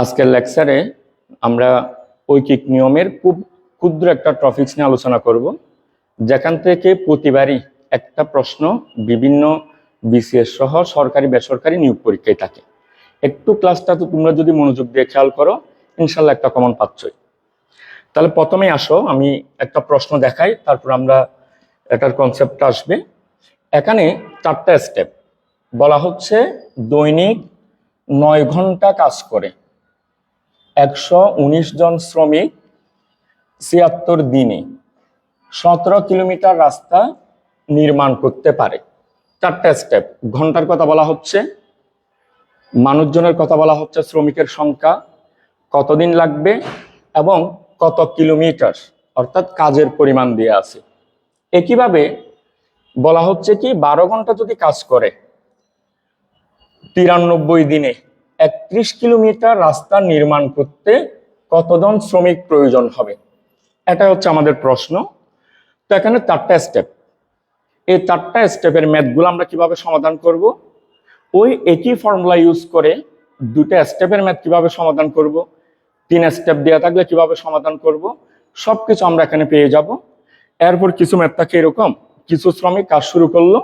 আজকের লেকচারে আমরা ঐকিক নিয়মের খুব ক্ষুদ্র একটা টপিক্স নিয়ে আলোচনা করব। যেখান থেকে প্রতিবারই একটা প্রশ্ন বিভিন্ন বিসিএস সহ সরকারি, বেসরকারি নিয়োগ পরীক্ষায় থাকে। একটু ক্লাসটা তো তোমরা যদি মনোযোগ দিয়ে খেয়াল করো ইনশাল্লাহ একটা কমন পাচ্ছই। তাহলে প্রথমে আসো, আমি একটা প্রশ্ন দেখাই, তারপর আমরা এটার কনসেপ্ট আসবে। এখানে চারটা স্টেপ বলা হচ্ছে দৈনিক নয় ঘণ্টা কাজ করে। একশো উনিশ জন শ্রমিক ছিয়াত্তর দিনে সতেরো কিলোমিটার রাস্তা নির্মাণ করতে পারে। চারটা স্টেপ ঘণ্টার কথা বলা হচ্ছে, মানুষজনের কথা বলা হচ্ছে শ্রমিকের সংখ্যা, কতদিন লাগবে এবং কত কিলোমিটার, অর্থাৎ কাজের পরিমাণ দিয়ে আছে। একইভাবে বলা হচ্ছে কি, বারো ঘণ্টা যদি কাজ করে, তিরানব্বই দিনে একত্রিশ কিলোমিটার রাস্তা নির্মাণ করতে কতজন শ্রমিক প্রয়োজন হবে? এটা হচ্ছে আমাদের প্রশ্ন। তো এখানে চারটা স্টেপ এই চারটা স্টেপের ম্যাথগুলো আমরা কীভাবে সমাধান করব? ওই একই ফর্মুলা ইউজ করে দুটা স্টেপের ম্যাথ কীভাবে সমাধান করব? তিন স্টেপ দেওয়া থাকলে কীভাবে সমাধান করব? সব কিছু আমরা এখানে পেয়ে যাব। এরপর কিছু ম্যাথ থাকে এরকম, কিছু শ্রমিক কাজ শুরু করল,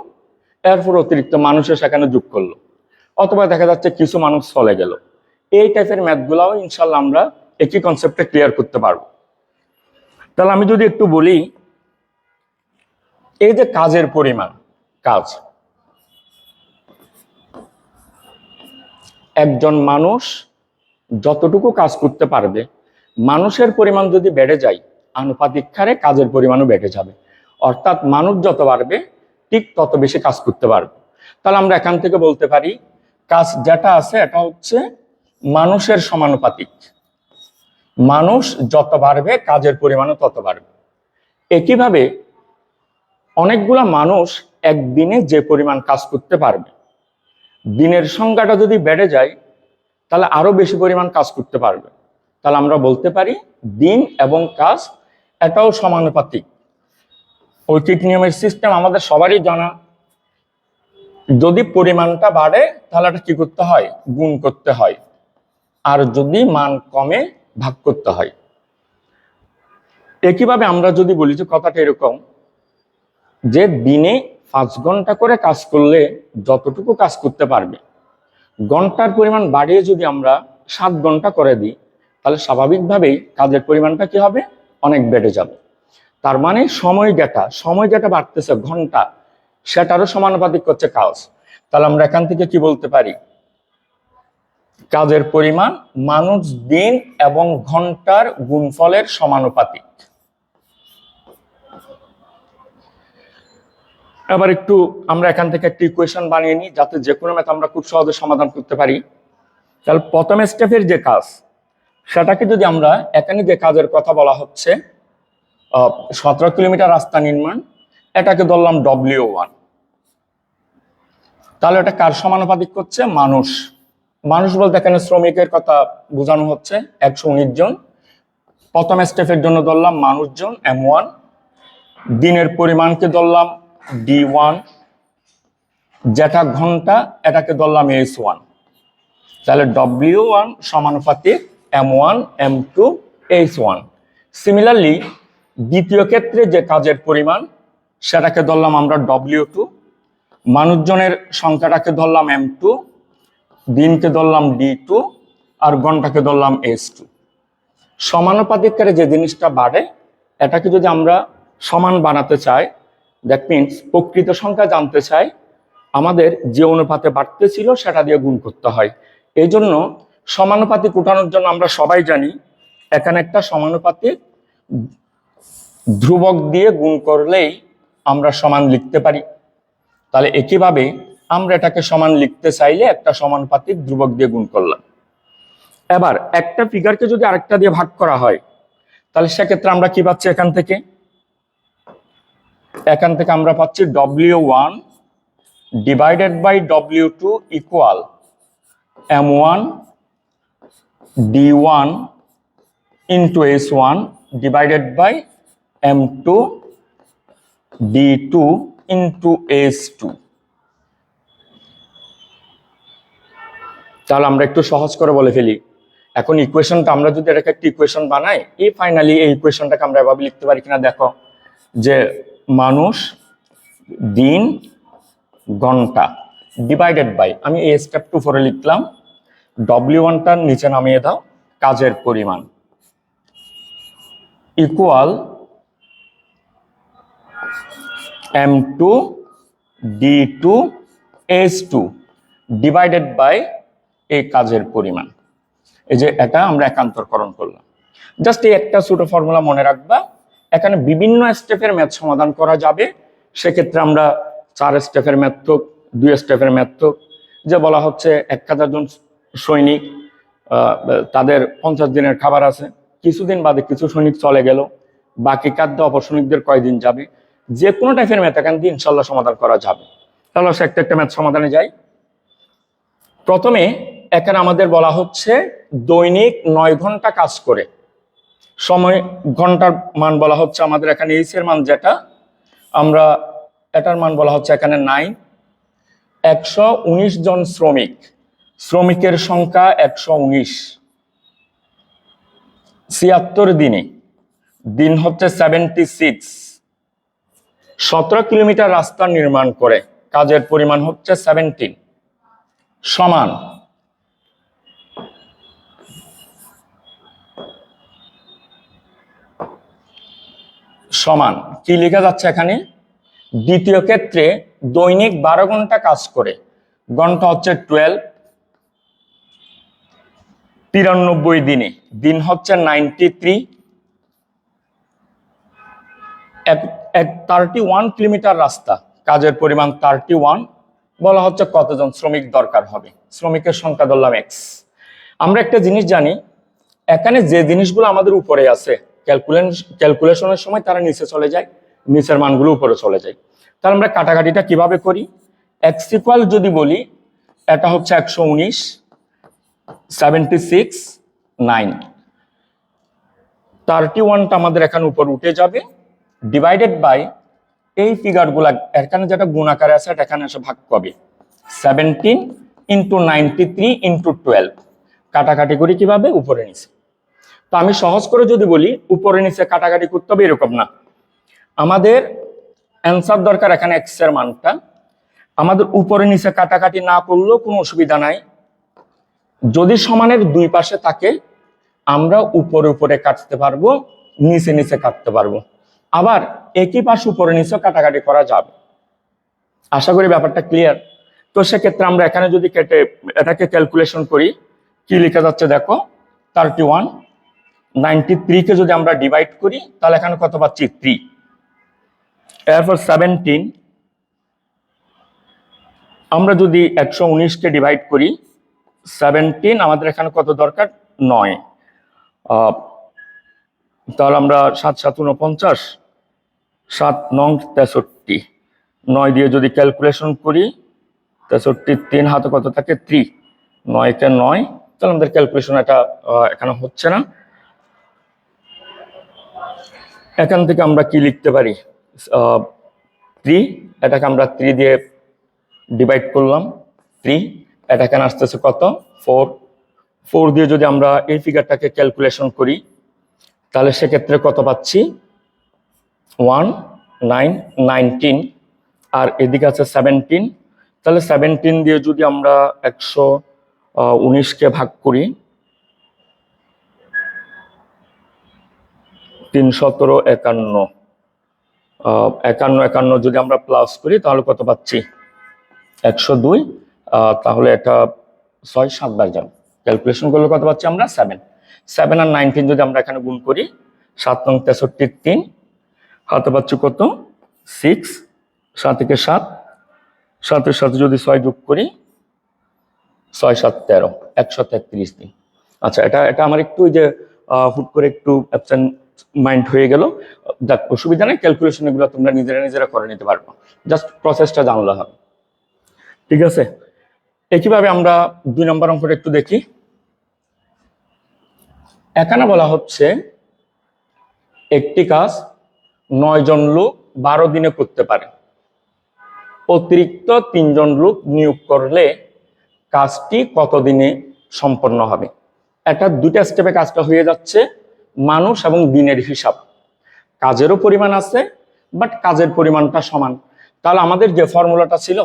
এরপর অতিরিক্ত মানুষের সেখানে যোগ করল। অথবা দেখা যাচ্ছে কিছু মানুষ চলে গেল। এই টাইপের ম্যাথগুলাও ইনশাল্লাহ আমরা একই কনসেপ্টে ক্লিয়ার করতে পারব। তাহলে আমি যদি একটু বলি, এই যে কাজের পরিমাণ, কাজ। একজন মানুষ যতটুকু কাজ করতে পারবে, মানুষের পরিমাণ যদি বেড়ে যায়, আনুপাতিক হারে কাজের পরিমাণও বেড়ে যাবে। অর্থাৎ মানুষ যত বাড়বে, ঠিক তত বেশি কাজ করতে পারবে। তাহলে আমরা এখান থেকে বলতে পারি কাজ যেটা আছে, এটা হচ্ছে মানুষের সমানুপাতিক। মানুষ যত বাড়বে, কাজের পরিমাণও তত বাড়বে। একইভাবে অনেকগুলা মানুষ একদিনে যে পরিমাণ কাজ করতে পারবে, দিনের সংখ্যাটা যদি বেড়ে যায়, তাহলে আরও বেশি পরিমাণ কাজ করতে পারবে। তাহলে আমরা বলতে পারি, দিন এবং কাজ এটাও সমানুপাতিক। ঐকিক নিয়মের সিস্টেম আমাদের সবারই জানা। যদি পরিমাণটা বাড়ে, তাহলে এটা কি করতে হয়? গুণ করতে হয়। আর যদি মান কমে, ভাগ করতে হয়। একইভাবে আমরা যদি বলি যে কথাটা এরকম, যে দিনে পাঁচ ঘণ্টা করে কাজ করলে যতটুকু কাজ করতে পারবে, ঘণ্টার পরিমাণ বাড়িয়ে যদি আমরা সাত ঘণ্টা করে দিই, তাহলে স্বাভাবিকভাবেই কাজের পরিমাণটা কি হবে? অনেক বেড়ে যাবে। তার মানে সময় যেটা সময় যেটা বাড়তেছে ঘণ্টা সেটারও সমানুপাতিক হচ্ছে কাজ। তাহলে আমরা এখান থেকে কি বলতে পারি? কাজের পরিমাণ মানুষ দিন এবং ঘণ্টার গুণফলের সমানুপাতিক। এবার একটু আমরা এখান থেকে একটি ইকুয়েশন বানিয়ে নিই, যাতে যে কোনো ম্যাথ আমরা খুব সহজে সমাধান করতে পারি। তাহলে প্রথম স্টেপের যে কাজ, সেটাকে যদি আমরা এখানে যে কাজের কথা বলা হচ্ছে সতেরো কিলোমিটার রাস্তা নির্মাণ এটাকে ধরলাম ডব্লিউ ওয়ান তাহলে এটা কার সমানুপাতিক করছে? মানুষ। মানুষ বলতে এখানে শ্রমিকের কথা বোঝানো হচ্ছে, একশো উনিশ জন। প্রথম স্টেপের জন্য ধরলাম মানুষজন এম ওয়ান দিনের পরিমাণকে ধরলাম ডি ওয়ান যেটা ঘণ্টা, এটাকে ধরলাম এস ওয়ান তাহলে ডব্লিউ ওয়ান সমানুপাতিক M one M two H one similarly দ্বিতীয় ক্ষেত্রে যে কাজের পরিমাণ সেটাকে ধরলাম আমরা ডব্লিউ টু মানুষজনের সংখ্যাটাকে ধরলাম এম টু দিনকে ধরলাম ডি টু আর ঘন্টাকে ধরলাম এস টু সমানুপাতিককারে যে জিনিসটা বাড়ে, এটাকে যদি আমরা সমান বানাতে চাই দ্যাট মিনস প্রকৃত সংখ্যা জানতে চাই, আমাদের যে অনুপাতে বাড়তে ছিল সেটা দিয়ে গুণ করতে হয়। এই জন্য সমানুপাতিক উঠানোর জন্য আমরা সবাই জানি, এখানে একটা সমানুপাতিক ধ্রুবক দিয়ে গুণ করলেই আমরা সমান লিখতে পারি। তাহলে একইভাবে আমরা এটাকে সমান লিখতে চাইলে একটা সমানুপাতিক ধ্রুবক দিয়ে গুণ করলাম। এবার একটা ফিগারকে যদি আরেকটা দিয়ে ভাগ করা হয়, তাহলে সেক্ষেত্রে আমরা কি পাচ্ছি এখান থেকে? এখান থেকে আমরা পাচ্ছি W one divided by W two equal M one D one into S one divided by M two D two into S two তাহলে আমরা একটু সহজ করে বলে ফেলি। এখন ইকুয়েশনটা আমরা যদি এটাকে একটা ইকুয়েশন বানাই, এই ফাইনালি এই ইকুয়েশনটাকে আমরা এভাবে লিখতে পারি কিনা দেখো, যে মানুষ, দিন, ঘণ্টা ডিভাইডেড বাই আমি এই স্টেপ টু ফোরে লিখলাম ডব্লিউ ওয়ানটার নিচে নামিয়ে দাও, কাজের পরিমাণ equal M two D two S two divided by এই কাজের পরিমাণ। এই যে এটা আমরা একান্তরকরণ করলাম। জাস্ট এই একটা ছোট ফর্মুলা মনে রাখবা, এখানে বিভিন্ন স্টেপের ম্যাথ সমাধান করা যাবে। সেক্ষেত্রে আমরা চার স্টেপের ম্যাথ হোক, দুই স্টেপের ম্যাথ হোক, যে বলা হচ্ছে এক হাজার জন সৈনিক তাদের পঞ্চাশ দিনের খাবার আছে। কিছুদিন বাদে কিছু সৈনিক চলে গেল। বাকি খাদ্য অপর সৈনিকদের কয়দিন যাবে? যে কোনো টাইপের ম্যাথ এখান দিয়ে ইনশাল্লাহ সমাধান করা যাবে। তাহলে একটা একটা ম্যাথ সমাধানে যাই। প্রথমে এখানে আমাদের বলা হচ্ছে দৈনিক নয় ঘণ্টা কাজ করে। সময়, ঘণ্টার মান বলা হচ্ছে আমাদের এখানে এইচ এর মান যেটা। আমরা এটার মান বলা হচ্ছে এখানে নাইন একশো উনিশ জন শ্রমিক। শ্রমিকের সংখ্যা একশো উনিশ। ছিয়াত্তর দিনে। দিন হচ্ছে সেভেন্টি সিক্স সতেরো কিলোমিটার রাস্তা নির্মাণ করে, কাজের পরিমাণ হচ্ছে সেভেন্টিন সমান। সমান। কি লেখা যাচ্ছে এখানে? দ্বিতীয় ক্ষেত্রে দৈনিক বারো ঘণ্টা কাজ করে। ঘণ্টা হচ্ছে টুয়েলভ তিরানব্বই দিনে। দিন হচ্ছে নাইনটি থ্রি এক থার্টি ওয়ান কিলোমিটার রাস্তা। কাজের পরিমাণ থার্টি ওয়ান বলা হচ্ছে কতজন শ্রমিক দরকার হবে। শ্রমিকের সংখ্যা ধরলাম এক্স আমরা একটা জিনিস জানি, এখানে যে জিনিসগুলো আমাদের উপরে আছে ক্যালকুলেশন ক্যালকুলেশনের সময় তারা নিচে চলে যায়, নিচের মানগুলো উপরে চলে যায়। তাহলে আমরা কাটাকাটিটা কীভাবে করি? এক্স ইকুয়াল যদি বলি, এটা হচ্ছে একশো উনিশ সেভেন্টি সিক্স নাইন থার্টি ওয়ানটা আমাদের এখানে উপর উঠে যাবে। ডিভাইডেড বাই এই ফিগারগুলা এখানে যেটা গুণাকারে আছে এটা এখানে এসে ভাগ পাবে seventeen into ninety three into twelve কাটাকাটি করি কীভাবে? উপরে নিচে। তো আমি সহজ করে যদি বলি, উপরে নিচে কাটাকাটি করতে হবে, এরকম না। আমাদের অ্যান্সার দরকার এখানে এক্সের মানটা। আমাদের উপরে নিচে কাটাকাটি না করলেও কোনো অসুবিধা নাই। যদি সমানের দুই পাশে থাকে, আমরা উপরে উপরে কাটতে পারব, নিচে নিচে কাটতে পারব। আবার একই পাশ উপরে নিচে কাটাকাটি করা যাবে। আশা করি ব্যাপারটা ক্লিয়ার তো সেক্ষেত্রে আমরা এখানে যদি কেটে এটাকে ক্যালকুলেশন করি, কি লেখা যাচ্ছে দেখো? থার্টি ওয়ান নাইনটি থ্রিকে যদি আমরা ডিভাইড করি, তাহলে এখানে কত পাচ্ছি? থ্রি এরপর সেভেন্টিন আমরা যদি একশো উনিশকে ডিভাইড করি সেভেন্টিন আমাদের এখানে কত দরকার? নয়। তাহলে আমরা সাত সাত, উনপঞ্চাশ সাত নং তেষট্টি। নয় দিয়ে যদি ক্যালকুলেশন করি তেষট্টির তিন হাতে কত থাকে? থ্রি নয়কে নয়, তাহলে আমাদের ক্যালকুলেশন এটা এখানে হচ্ছে না। এখান থেকে আমরা কি লিখতে পারি? থ্রি এটাকে আমরা থ্রি দিয়ে ডিভাইড করলাম। থ্রি এটা এখানে আসতেছে কত? ফোর। ফোর দিয়ে যদি আমরা এই ফিগারটাকে ক্যালকুলেশন করি, তাহলে সেক্ষেত্রে কত পাচ্ছি? ওয়ান, নাইন, নাইনটিন আর এদিকে আছে সেভেন্টিন। তাহলে সেভেন্টিন দিয়ে যদি আমরা একশো উনিশকে ভাগ করি তিন সতেরো একান্ন একান্ন একান্ন যদি আমরা প্লাস করি, তাহলে কত পাচ্ছি? একশো দুই। তাহলে এটা ছয়, সাত বার যাবে। ক্যালকুলেশন করলে কত পাচ্ছি আমরা? সেভেন সেভেন আর নাইনটিন যদি আমরা এখানে গুণ করি, সাত নং তেষট্টির তিন। হাতে পাচ্ছি কত? সিক্স সাত থেকে সাত। সাতের সাথে যদি ছয় যোগ করি, ছয় সাত তেরো একশো তেত্রিশ দিন আচ্ছা এটা এটা আমার একটু ওই যে হুট করে একটু অ্যাবসেন্ট মাইন্ড হয়ে গেল। দেখ, অসুবিধা নেই ক্যালকুলেশন এগুলো তোমরা নিজেরা নিজেরা করে নিতে পারব জাস্ট প্রসেসটা জানলে হবে। ঠিক আছে? একইভাবে আমরা দুই নম্বর অঙ্কটা একটু দেখি। এখানে বলা হচ্ছে, একটি কাজ নয় জন লোক বারো দিনে করতে পারে। অতিরিক্ত তিনজন লোক নিয়োগ করলে কাজটি কত দিনে সম্পন্ন হবে? এটা দুইটা স্টেপে কাজটা হয়ে যাচ্ছে, মানুষ এবং দিনের হিসাব। কাজেরও পরিমাণ আছে বাট কাজের পরিমাণটা সমান। তাহলে আমাদের যে ফর্মুলাটা ছিল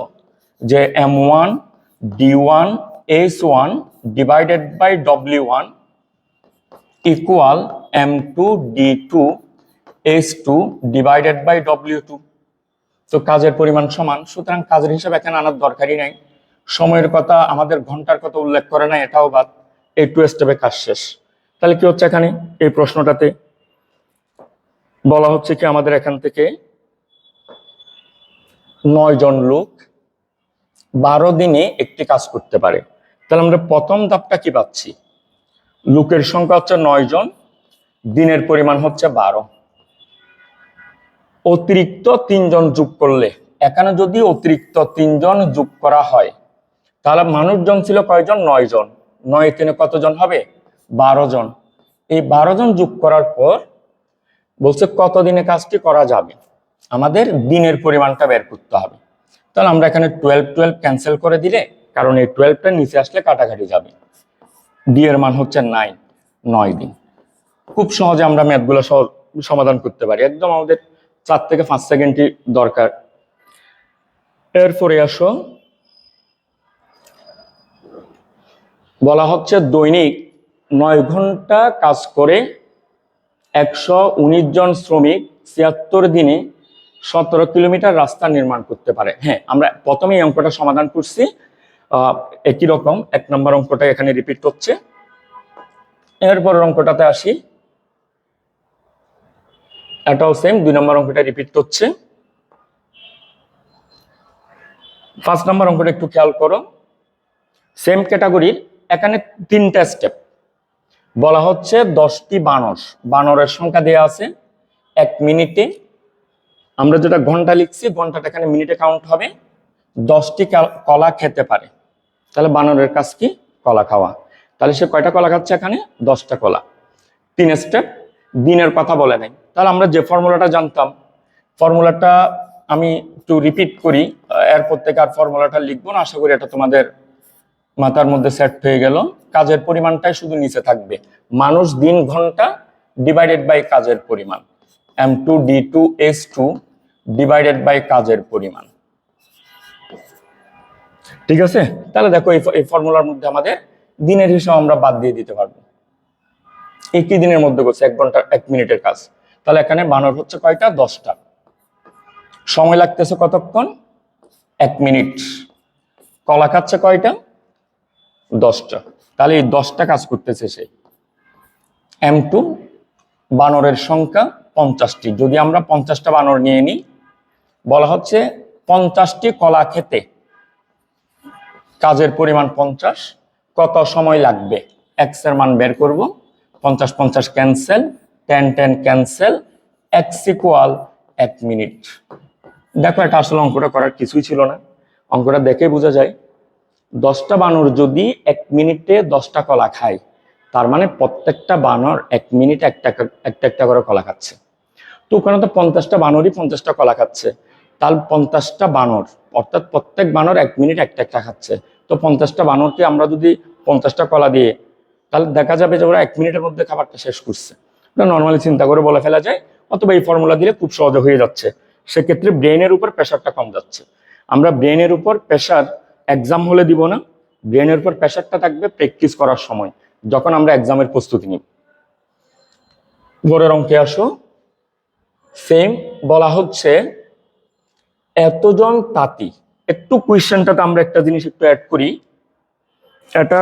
যে M one D one S one divided by W one equal M two D two S two divided by W two তো কাজের পরিমাণ সমান, সুতরাং কাজের হিসাব এখানে আনার দরকারই নাই। সময়ের কথা, আমাদের ঘণ্টার কথা উল্লেখ করে না, এটাও বাদ। এই টু স্টেপে কাজ শেষ। তাহলে কি হচ্ছে এখানে? এই প্রশ্নটাতে বলা হচ্ছে কি, আমাদের এখান থেকে নয় জন লোক বারো দিনে একটি কাজ করতে পারে। তাহলে আমরা প্রথম ধাপটা কি পাচ্ছি? লোকের সংখ্যা হচ্ছে নয় জন, দিনের পরিমাণ হচ্ছে বারো। অতিরিক্ত তিনজন যোগ করলে, এখানে যদি অতিরিক্ত তিনজন যোগ করা হয়, তাহলে মানুষজন ছিল কয়জন? নয় জন নয় তিনে কতজন হবে? বারো জন এই বারো জন যোগ করার পর বলছে কত দিনে কাজটি করা যাবে? আমাদের দিনের পরিমাণটা বের করতে হবে। তাহলে আমরা এখানে টুয়েলভ টুয়েলভ ক্যান্সেল করে দিলে, কারণ এই টুয়েলভটা নিচে আসলে কাটাকাটি যাবে। ডি এর মান হচ্ছে নাইন নয় দিন। খুব সহজে আমরা ম্যাথগুলো সমাধান করতে পারি। একদম আমাদের চার থেকে পাঁচ সেকেন্ডই দরকার। এরপরে আসো। বলা হচ্ছে দৈনিক নয় ঘণ্টা কাজ করে একশো উনিশ জন শ্রমিক ছিয়াত্তর দিনে সতেরো কিলোমিটার রাস্তা নির্মাণ করতে পারে। হ্যাঁ আমরা প্রথমে এই অঙ্কটা সমাধান করছি। একই রকম, এক নম্বর অঙ্কটা এখানে রিপিট হচ্ছে। এরপরের অঙ্কটাতে আসি। এটাও সেম দুই নম্বর অঙ্কটা রিপিট হচ্ছে ফার্স্ট নম্বর অঙ্কটা একটু খেয়াল করো। সেম ক্যাটাগরির এখানে তিনটা স্টেপ বলা হচ্ছে দশটি বানর। বানরের সংখ্যা দেয়া আছে এক মিনিটে। আমরা যেটা ঘণ্টা লিখছি, ঘন্টাটা এখানে মিনিটে কাউন্ট হবে। দশটি কলা খেতে পারে। তাহলে বানরের কাজ কি? কলা খাওয়া। তাহলে সে কয়টা কলা খাচ্ছে এখানে? দশটা কলা। তিন স্টেপ দিনের কথা বলে নাই। তাহলে আমরা যে ফর্মুলাটা জানতাম, ফর্মুলাটা আমি একটু রিপিট করি এরপর থেকে আর ফর্মুলাটা লিখব না। আশা করি এটা তোমাদের মাথার মধ্যে সেট হয়ে গেল। কাজের পরিমাণটাই শুধু নিচে থাকবে। মানুষ দিন ঘণ্টা ডিভাইডেড বাই কাজের পরিমাণ। M two D two S two divided by কাজের পরিমাণ। ঠিক আছে? তাহলে দেখো এই ফর্মুলার মধ্যে আমাদের দিনের হিসাব আমরা বাদ দিয়ে দিতে পারব। একই দিনের মধ্যে করছে? এক ঘণ্টা, এক মিনিটের কাজ। তাহলে এখানে বানর হচ্ছে কয়টা? দশটা। সময় লাগতেছে কতক্ষণ? এক মিনিট। কলা খাচ্ছে কয়টা? দশটা। তাহলে এই দশটা কাজ করতেছে সে। এম টু, বানরের সংখ্যা পঞ্চাশটি। যদি আমরা পঞ্চাশটা বানর নিয়ে নিই, বলা হচ্ছে পঞ্চাশটি কলা খেতে। কাজের পরিমাণ পঞ্চাশ। কত সময় লাগবে? এক্সের মান বের করব। পঞ্চাশ পঞ্চাশ cancel ten ten cancel X equal এক মিনিট দেখো, এটা আসলে অঙ্কটা করার কিছুই ছিল না। অঙ্কটা দেখে বোঝা যায়, দশটা বানর যদি এক মিনিটে দশটা কলা খায়, তার মানে প্রত্যেকটা বানর এক মিনিটে একটা একটা একটা করে কলা খাচ্ছে। তো ওখানে তো পঞ্চাশটা বানরই পঞ্চাশটা কলা খাচ্ছে। তাহলে পঞ্চাশটা বানর, অর্থাৎ প্রত্যেক বানর এক মিনিট একটা একটা খাচ্ছে। তো পঞ্চাশটা বানরকে আমরা যদি পঞ্চাশটা কলা দিয়ে, তাহলে দেখা যাবে যে ওরা এক মিনিটের মধ্যে খাবারটা শেষ করছে। নর্মালি চিন্তা করে বলে ফেলা যায়, অথবা এই ফর্মুলা দিলে খুব সহজে হয়ে যাচ্ছে। সেক্ষেত্রে ব্রেনের উপর প্রেশারটা কম যাচ্ছে। আমরা ব্রেনের উপর প্রেশার এক্সাম হলে দিব না ব্রেনের উপর প্রেশারটা থাকবে প্র্যাকটিস করার সময়, যখন আমরা এক্সামের প্রস্তুতি নিই ঘরের অঙ্কে আসো। সেম বলা হচ্ছে, এতজন তাঁতি, একটু কোয়েশ্চেনটাতে আমরা একটা জিনিস একটু অ্যাড করি। এটা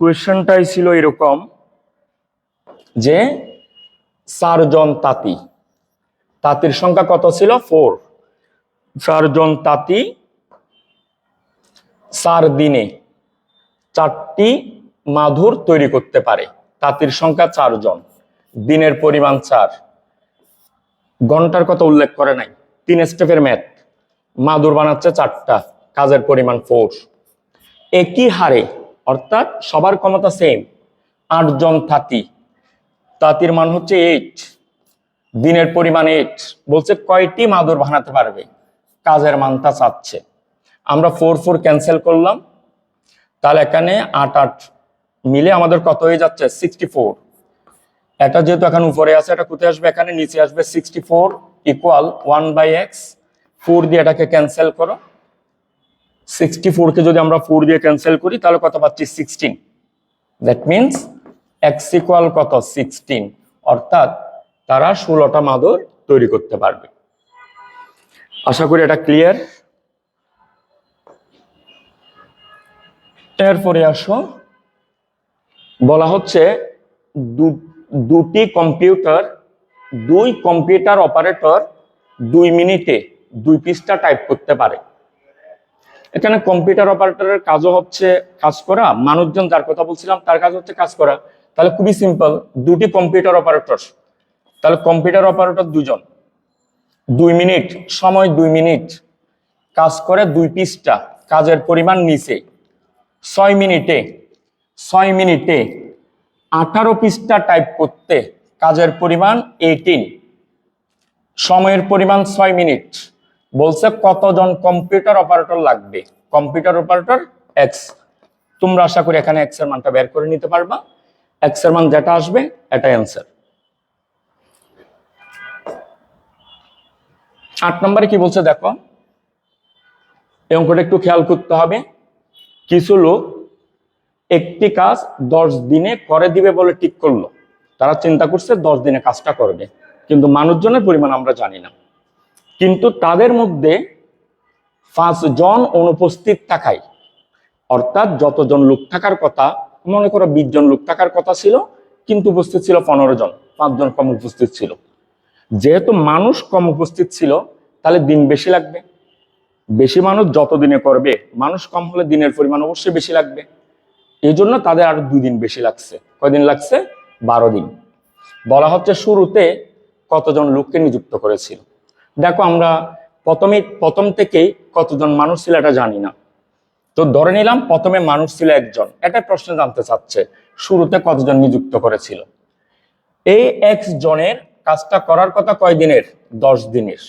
কোয়েশ্চেনটাই ছিল এরকম যে চারজন তাঁতি। তাঁতির সংখ্যা কত ছিল? ফোর চারজন তাঁতি চার দিনে চারটি মাধুর তৈরি করতে পারে। তাঁতির সংখ্যা চারজন। দিনের পরিমাণ চার। ঘণ্টার কথা উল্লেখ করে নাই। তিন স্টেপের ম্যাথ। মাদুর বানাচ্ছে চারটা। কাজের পরিমাণ ফোর একই হারে, অর্থাৎ সবার ক্ষমতা সেম আটজন তাঁতি। তাঁতির মান হচ্ছে এইট দিনের পরিমাণ এইট বলছে কয়টি মাদুর বানাতে পারবে? কাজের মানটা চাচ্ছে। আমরা ফোর ফোর ক্যান্সেল করলাম। তাহলে এখানে আট আট মিলে আমাদের কত হয়ে যাচ্ছে? সিক্সটি ফোর এটা যেহেতু এখন উপরে আছে, এটা কোথায় আসবে? এখানে নিচে আসবে sixty four equal one by X four দিয়ে এটাকে ক্যান্সেল করো। সিক্সটি ফোরকে যদি আমরা ফোর দিয়ে ক্যান্সেল করি, তাহলে কত পাচ্ছি? Sixteen that means X equal কত? সিক্সটিন। অর্থাৎ তারা ষোলোটা মাদুর তৈরি করতে পারবে। আশা করি এটা ক্লিয়ার এরপরে আসো। বলা হচ্ছে দুটি কম্পিউটার, দুই কম্পিউটার অপারেটর দুই মিনিটে দুই পৃষ্ঠা টাইপ করতে পারে। এখানে কম্পিউটার অপারেটরের কাজও হচ্ছে কাজ করা। মানুষজন যার কথা বলছিলাম, তার কাজ হচ্ছে কাজ করা। তাহলে খুবই সিম্পল দুটি কম্পিউটার অপারেটর তাহলে কম্পিউটার অপারেটর দুজন। দুই মিনিট, সময় দুই মিনিট। কাজ করে দুই পৃষ্ঠা, কাজের পরিমাণ নিচে। ছয় মিনিটে ছয় মিনিটে আঠারো পৃষ্ঠা টাইপ করতে কাজের পরিমাণ এইটিন সময়ের পরিমাণ ছয় মিনিট। বলছে কতজন কম্পিউটার অপারেটর লাগবে? কম্পিউটার অপারেটর এক্স তোমরা আশা করি এখানে এক্সের মানটা বের করে নিতে পারবা। এক্স মান যেটা আসবে এটা অ্যান্সার আট নম্বরে কি বলছে দেখো? এই অঙ্কটা একটু খেয়াল করতে হবে। কিছু লোক একটি কাজ দশ দিনে করে দিবে বলে ঠিক করল। তারা চিন্তা করছে দশ দিনে কাজটা করবে। কিন্তু মানুষজনের পরিমাণ আমরা জানি না। কিন্তু তাদের মধ্যে পাঁচজন অনুপস্থিত থাকায়, অর্থাৎ যতজন লোক থাকার কথা মনে করো বিশ জন লোক থাকার কথা ছিল, কিন্তু উপস্থিত ছিল পনেরো জন পাঁচজন কম উপস্থিত ছিল। যেহেতু মানুষ কম উপস্থিত ছিল, তাহলে দিন বেশি লাগবে। বেশি মানুষ যত দিনে করবে, মানুষ কম হলে দিনের পরিমাণ অবশ্যই বেশি লাগবে। এই জন্য তাদের আরও দুই দিন বেশি লাগছে। কয়দিন লাগছে? বারো দিন। বলা হচ্ছে শুরুতে কতজন লোককে নিযুক্ত করেছিল। দেখো আমরা প্রথমে, প্রথম থেকেই কতজন মানুষ ছিল এটা জানি না। তো ধরে নিলাম প্রথমে মানুষ ছিল একজন। এটা প্রশ্ন জানতে চাচ্ছে, শুরুতে কতজন নিযুক্ত করেছিল? এই এক্স জনের কাজটা করার কথা কয় দিনের? দশ দিনের।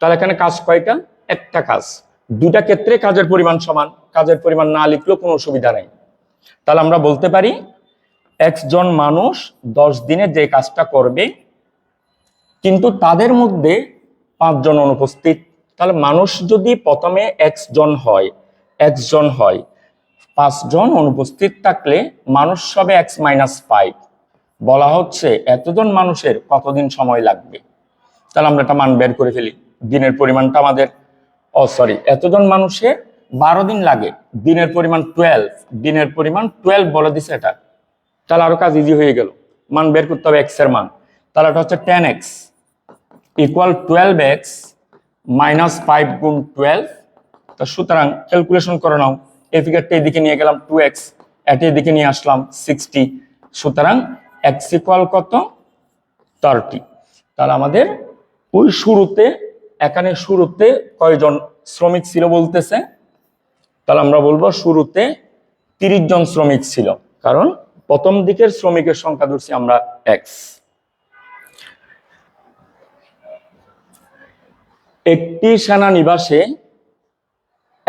তাহলে এখানে কাজ কয়টা? একটা কাজ। দুটা ক্ষেত্রে কাজের পরিমাণ সমান। কাজের পরিমাণ না লিখলেও কোনো অসুবিধা নেই। তাহলে আমরা বলতে পারি এক্স জন মানুষ দশ দিনে যে কাজটা করবে, কিন্তু তাদের মধ্যে পাঁচজন অনুপস্থিত। তাহলে মানুষ যদি প্রথমে এক্স জন হয় এক্স জন হয়। পাঁচজন অনুপস্থিত থাকলে মানুষ সবে এক্স মাইনাস ফাইভ। বলা হচ্ছে এতজন মানুষের কতদিন সময় লাগবে? তাহলে আমরা একটা মান বের করে ফেলি। দিনের পরিমাণটা আমাদের, ও সরি, এতজন মানুষের বারো দিন লাগে। দিনের পরিমাণ টুয়েলভ দিনের পরিমাণ টুয়েলভ বলে দিছে এটা। তাহলে আরও কাজ ইজি হয়ে গেল। মান বের করতে হবে এক্সের মান। তাহলে এটা হচ্ছে ten X equal twelve X minus five গুণ টুয়েলভ তা সুতরাং ক্যালকুলেশন করে নাও। এই ফিগারটা এদিকে নিয়ে গেলাম টু এক্স এটা এদিকে নিয়ে আসলাম সিক্সটি সুতরাং এক্স ইকুয়াল কত? থার্টি তাহলে আমাদের ওই শুরুতে, এখানে শুরুতে কয়জন শ্রমিক ছিল বলতেছে? তাহলে আমরা বলব শুরুতে তিরিশ জন শ্রমিক ছিল, কারণ প্রথম দিকের শ্রমিকের সংখ্যা ধরছি আমরা এক্স একটি সেনানিবাসে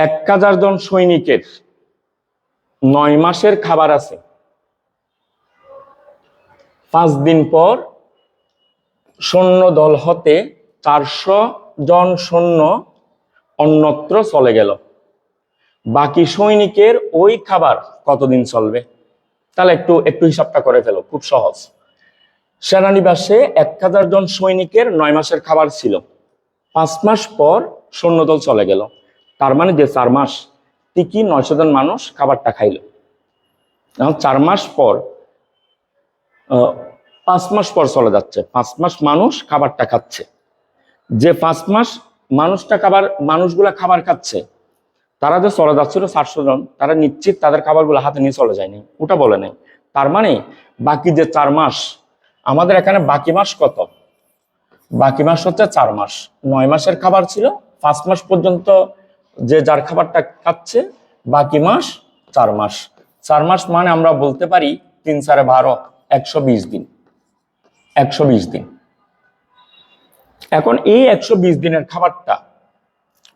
এক হাজার জন সৈনিকের নয় মাসের খাবার আছে। পাঁচ দিন পর সৈন্য দল হতে চারশো জন সৈন্য অন্যত্র চলে গেল। বাকি সৈনিকের ওই খাবার কতদিন চলবে? তাহলে একটু একটু হিসাবটা করে ফেলো, খুব সহজ। সেনানিবাসে এক হাজার জন সৈনিকের নয় মাসের খাবার ছিল। পাঁচ মাস পর সৈন্যদল চলে গেল। তার মানে যে চার মাস ঠিকই নয়শো জন মানুষ খাবারটা খাইল। এখন চার মাস পর পাঁচ মাস পর চলে যাচ্ছে। পাঁচ মাস মানুষ খাবারটা খাচ্ছে। যে পাঁচ মাস মানুষটা খাবার, মানুষগুলা খাবার খাচ্ছে, তারা যে চলে যাচ্ছিল চারশো জন, তারা নিশ্চিত তাদের খাবারগুলো হাতে নিয়ে চলে যায়নি। ওটা বলে নেই। তার মানে বাকি যে চার মাস, আমাদের এখানে বাকি মাস কত? বাকি মাস হচ্ছে চার মাস। নয় মাসের খাবার ছিল, পাঁচ মাস পর্যন্ত যে যার খাবারটা খাচ্ছে বাকি মাস চার মাস। চার মাস মানে আমরা বলতে পারি তিন সাড়ে বারো, একশো বিশ দিন। একশো বিশ দিন। এখন এই একশো বিশ দিনের খাবারটা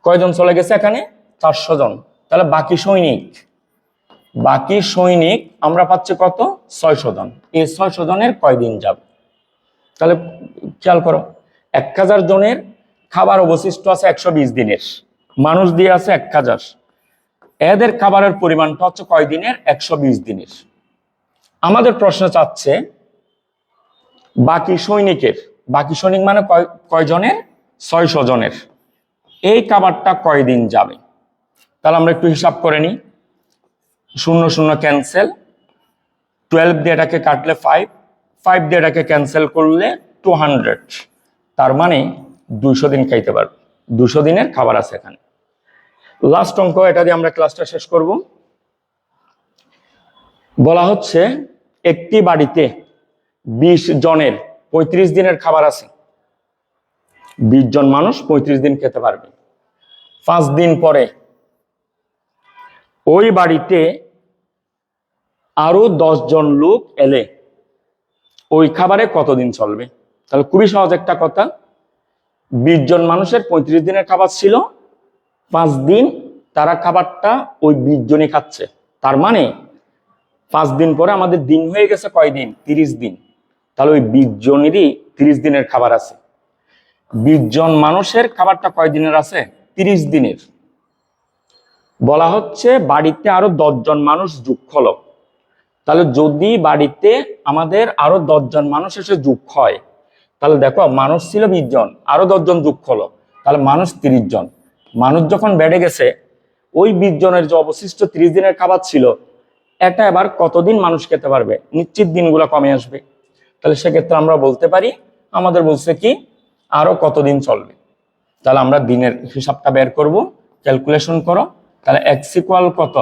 কয়জন চলে গেছে এখানে? চারশো জন। তাহলে বাকি সৈনিক বাকি সৈনিক আমরা পাচ্ছি কত? ছয়শো জন। এই ছয়শো জনের কয়দিন যাবে? তাহলে খেয়াল করো, এক হাজার জনের খাবার অবশিষ্ট আছে একশো বিশ দিনের। মানুষ দিয়ে আছে এক হাজার এদের খাবারের পরিমাণটা হচ্ছে কয় দিনের একশো বিশ দিনের। আমাদের প্রশ্ন চাচ্ছে, বাকি সৈনিকের, বাকি সৈনিক মানে কয় কয়জনের? ছয়শো জনের। এই খাবারটা কয়দিন যাবে? তাহলে আমরা একটু হিসাব করে নিই। শূন্য শূন্য ক্যান্সেল টুয়েলভ দিয়ে এটাকে কাটলে ফাইভ ফাইভ দিয়ে এটাকে ক্যান্সেল করলে টু হান্ড্রেড তার মানে দুইশো দিন খাইতে পারবে। দুশো দিনের খাবার আছে এখানে। লাস্ট অঙ্ক, এটা দিয়ে আমরা ক্লাসটা শেষ করব। বলা হচ্ছে, একটি বাড়িতে বিশ জনের পঁয়ত্রিশ দিনের খাবার আছে। বিশ জন মানুষ পঁয়ত্রিশ দিন খেতে পারবে। পাঁচ দিন পরে ওই বাড়িতে আরও জন লোক এলে ওই খাবারে কতদিন চলবে? তাহলে খুবই সহজ একটা কথা। বিশ জন মানুষের পঁয়ত্রিশ দিনের খাবার ছিল, পাঁচ দিন তারা খাবারটা ওই বিশ জনই খাচ্ছে। তার মানে পাঁচ দিন পরে আমাদের দিন হয়ে গেছে কয়দিন তিরিশ দিন। তাহলে ওই বিশ জনেরই তিরিশ দিনের খাবার আছে। বিশ জন মানুষের খাবারটা কয় দিনের আছে? তিরিশ দিনের। বলা হচ্ছে বাড়িতে আরও জন মানুষ যুগ হলো তাহলে যদি বাড়িতে আমাদের আরও জন মানুষ এসে যুগ হয় তাহলে দেখো, মানুষ ছিল বিশ জন, আরও জন যুগ হলো। তাহলে মানুষ তিরিশ জন। মানুষ যখন বেড়ে গেছে, ওই বিশ জনের যে অবশিষ্ট ত্রিশ দিনের খাবার ছিল, এটা এবার কতদিন মানুষ খেতে পারবে? নিশ্চিত দিনগুলো কমে আসবে। তাহলে সেক্ষেত্রে আমরা বলতে পারি, আমাদের বলছে কি, আরও কতদিন চলবে? তাহলে আমরা দিনের হিসাবটা বের করব ক্যালকুলেশন করো। তাহলে এক্স ইকুয়াল কত?